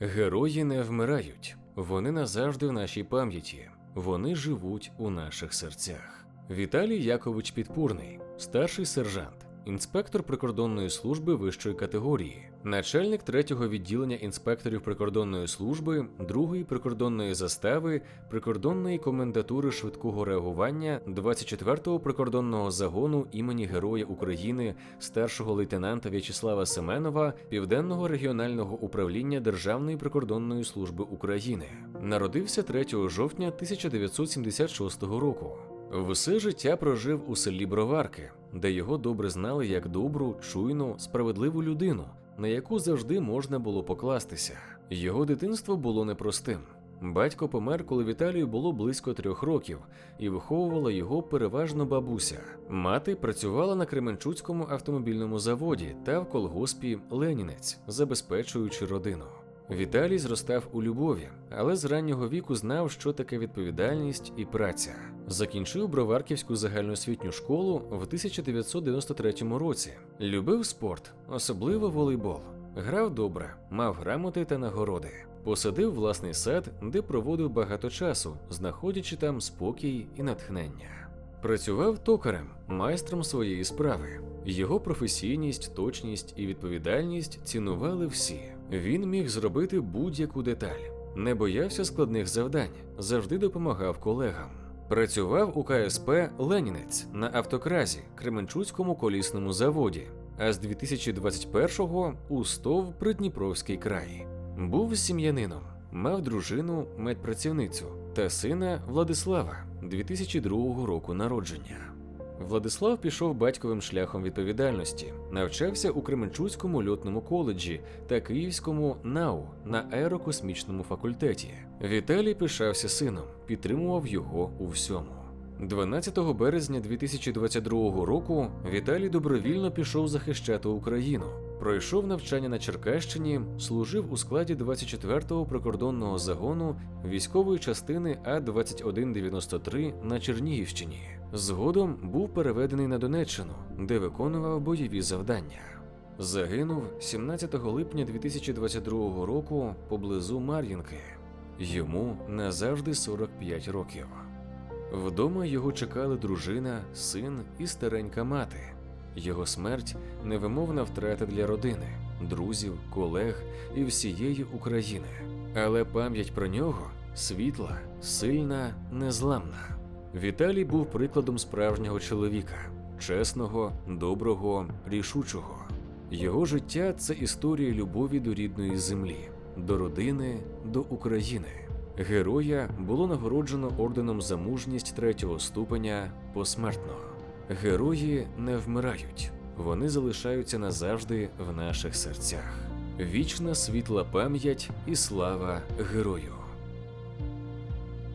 Герої не вмирають, вони назавжди в нашій пам'яті, вони живуть у наших серцях. Віталій Якович Підпурний, старший сержант, інспектор прикордонної служби вищої категорії, начальник третього відділення інспекторів прикордонної служби, другої прикордонної застави, прикордонної комендатури швидкого реагування 24-го прикордонного загону імені Героя України старшого лейтенанта В'ячеслава Семенова Південного регіонального управління Державної прикордонної служби України. Народився 3 жовтня 1976 року. Все життя прожив у селі Броварки, де його добре знали як добру, чуйну, справедливу людину, на яку завжди можна було покластися. Його дитинство було непростим. Батько помер, коли Віталію було близько трьох років, і виховувала його переважно бабуся. Мати працювала на Кременчуцькому автомобільному заводі та в колгоспі Ленінець, забезпечуючи родину. Віталій зростав у любові, але з раннього віку знав, що таке відповідальність і праця. Закінчив Броварківську загальноосвітню школу в 1993 році. Любив спорт, особливо волейбол. Грав добре, мав грамоти та нагороди. Посадив власний сад, де проводив багато часу, знаходячи там спокій і натхнення. Працював токарем, майстром своєї справи. Його професійність, точність і відповідальність цінували всі. Він міг зробити будь-яку деталь, не боявся складних завдань, завжди допомагав колегам. Працював у КСП Ленінець на автокразі Кременчуцькому колісному заводі, а з 2021-го у СТОВ Придніпровський край. Був сім'янином, мав дружину, медпрацівницю та сина Владислава 2002 року народження. Владислав пішов батьковим шляхом відповідальності, навчався у Кременчуцькому льотному коледжі та Київському НАУ на аерокосмічному факультеті. Віталій пишався сином, підтримував його у всьому. 12 березня 2022 року Віталій добровільно пішов захищати Україну. Пройшов навчання на Черкащині, служив у складі 24-го прикордонного загону військової частини А-2193 на Чернігівщині. Згодом був переведений на Донеччину, де виконував бойові завдання. Загинув 17 липня 2022 року поблизу Мар'їнки. Йому назавжди 45 років. Вдома його чекали дружина, син і старенька мати. Його смерть невимовна втрата для родини, друзів, колег і всієї України. Але пам'ять про нього світла, сильна, незламна. Віталій був прикладом справжнього чоловіка, чесного, доброго, рішучого. Його життя це історія любові до рідної землі, до родини, до України. Героя було нагороджено орденом за мужність третього ступеня посмертно. Герої не вмирають, вони залишаються назавжди в наших серцях. Вічна світла пам'ять і слава герою.